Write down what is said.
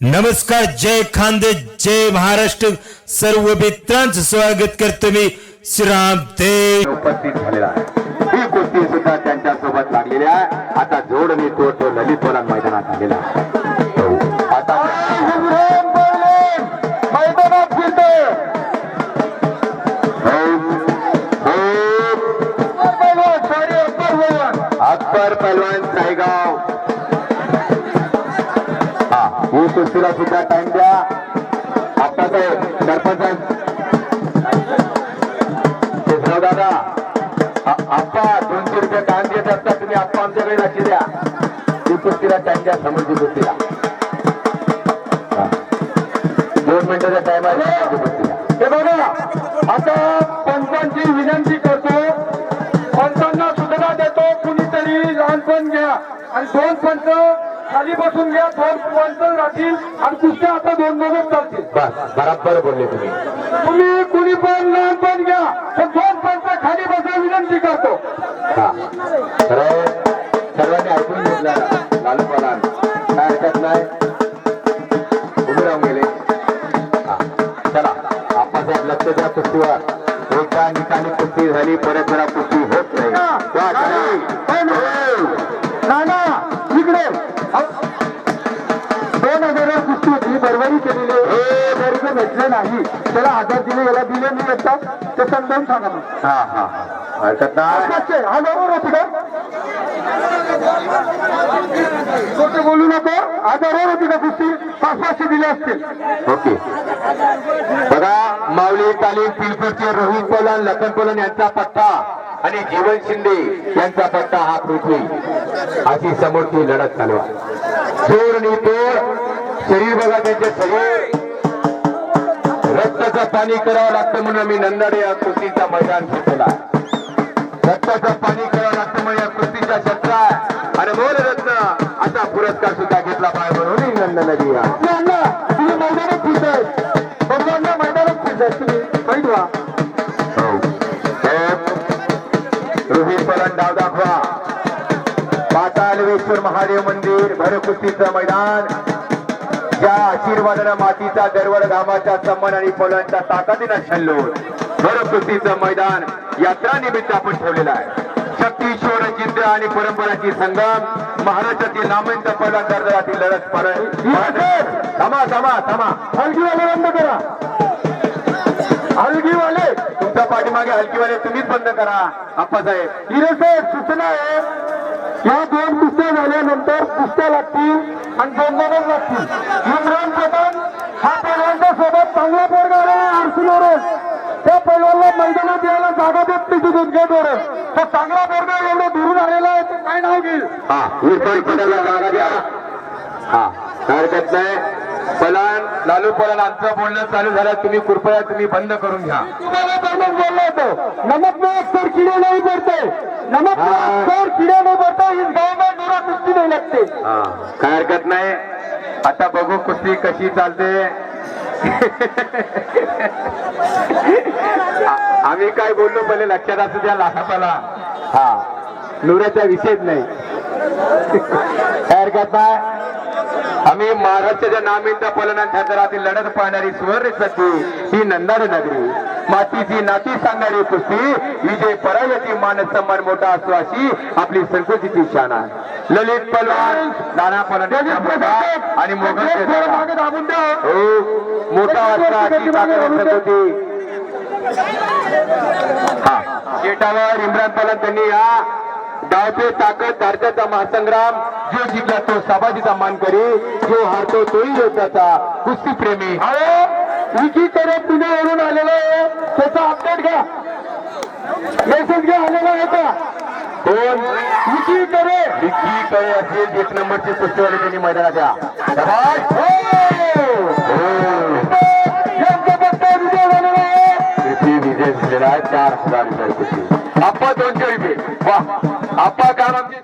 नमस्कार जय खानदे जय महाराष्ट्र. सर्व मित्रांचं स्वागत करतो मी श्रीराम देव. उपस्थित झालेला आहे. ही कुस्ती सुद्धा त्यांच्यासोबत लागलेली आहे. आता जोड मी तो तो ललित बोला मैदानात आलेला आहे. हो. आता मैदानात फिरतो. अकबर पहलवान साईगाव हा ही कुस्तीला सुद्धा टाइम द्या. आप्पासाहेब सरपंच दादा आ- आप्पा दोनशे रुपये टाइम देत असता तुम्ही आप्पा आमच्याकडे लक्ष द्या. ती कुस्तीला टाइम द्या समोरची कुस्तीला दोन मिनिटाचा टाइम आहे कुस्तीला हे बघा आता पंचांची विनंती करतो. पंचांना सूचना देतो कुणीतरी लहानपण घ्या. आणि दोन पंच खाली बसून घ्या दोन पंच राहतील आणि कुस्त्या आता दोन दोनच चालतील. बस बराबर बोलले तुम्ही. तुम्ही कुणी पण लहानपण घ्या पण दोन पंच खाली बसा विनंती करतो. हा. तर सर्वांनी ऐकून घेतलं. लालू पवार काय हरकत नाही. उभे राहून गेले. चला आप्पासाहेब लक्ष द्या कुस्तीवर एकदा निकाली कुस्ती झाली परत जरा कुस्ती होत नाही. दोन हजार कुस्ती होती बरोबरी केलेली वर्ग भेटले नाही. त्याला हजार दिले याला दिले नाही येतात ते समजावून सांगा मग. हा हा हा. हरकत नाही. हा बरोबर होती का बोलू नको. बरोबर होती का कुस्ती. पाच पाचशे दिले असतील. ओके. बघा माऊली तालीम पिलपूरचे रोहित पोलन लखन पोलन यांचा पट्टा आणि जीवन शिंदे यांचा पट्टा हा पृथ्वी. अशी समोरची लढत चालू आहे. जोर आणि तोड शरीर बघा त्यांचे शरीर रक्ताचं पाणी करावं लागतं म्हणून मी नंदाडे या कृतीचा मैदान घेतला रक्ताचं पाणी करावं लागतं म्हणून या कुस्तीचा शस्त्र रोहित पलन डाव दाखवा. पातालवेश्वर महादेव मंदिर भरकुस्तीचं मैदान. ज्या आशीर्वादानं मातीचा दरवर घामाचा सन्मान आणि पोलांच्या ताकदीनं छल्लोळ. भरकुस्तीचं मैदान यात्रा निमित्त आपण ठेवलेलं आहे. शक्तीश्वर जिद्द आणि परंपराची संगम महाराष्ट्रातील नामवंत पहिला दर्जातील लढत परत थांबा थांबा थांबा. हलगीवाले बंद करा. मागे हलकीवाले तुम्हीच बंद करा. आप्पासाहेब हिरे साहेब सूचना आहे. या दोन कुस्त्या झाल्यानंतर कुस्त्या लागतील आणि दोन दोनच लागतील. इम्रान पठाण हा पैलवानच्या सोबत चांगला पोरगा आलेला आरसीवरून त्या पैलवानला मैदानात यायला जागा देत नाही तिथून गेटवर. तो चांगला पोरगा एवढं दुरून आलेला आहे तो काय नाव घेईल? हा इरफान पठाणला जागा द्या. हा काय हरकत नाही. पलान लालू पलान आमचं बोलणं चालू झालं. तुम्ही कृपया तुम्ही बंद करून घ्या. तुम्हाला बोललो होतो. नमक में अक्सर कीड़े नहीं पड़ते नमक में। अक्सर कीड़े नहीं पड़ते इस गांव में मेरा कुश्ती नहीं लगते. काय हरकत नाही. आता बघू कुस्ती कशी चालते. आम्ही काय बोललो पहिले लक्षात असू द्या लाखापाला हा. नुराचा विषयच नाही. काय हरकत नाही. आम्ही महाराष्ट्राच्या नामिंत पलनाच्या दरातील लढत पाहणारी सुवर्ण सत्ती ही नंदाड नगरी. मातीची नाती सांगणारी कुस्ती विजय पराजयाची मान सन्मान मोठा असतो अशी आपली संकुचिती शान आहे. ललित पलवान नाना पलवान आणि हो मोठा असत हा. शेटावर इम्रान पलवान त्यांनी या डावचे ताकद धारच्याचा महासंग्राम जो जिंकला तो सभाजीचा मान करी जो हारतो तोही योद्धाचा कुस्ती प्रेमी करे पुण्यावरून आलेला आहे. त्याचा अपडेट घ्या. मेसेज घ्या आलेला आहे का? कोण विकी करे विकी कडे असेल एक नंबरचे कुस्तीवाले त्यांनी मैदानात द्या. हो. पत्ता विजय झालेला आहे. चार हजार रुपये आप्पा दोनशे रुपये. वा. आप्पा काम आमचे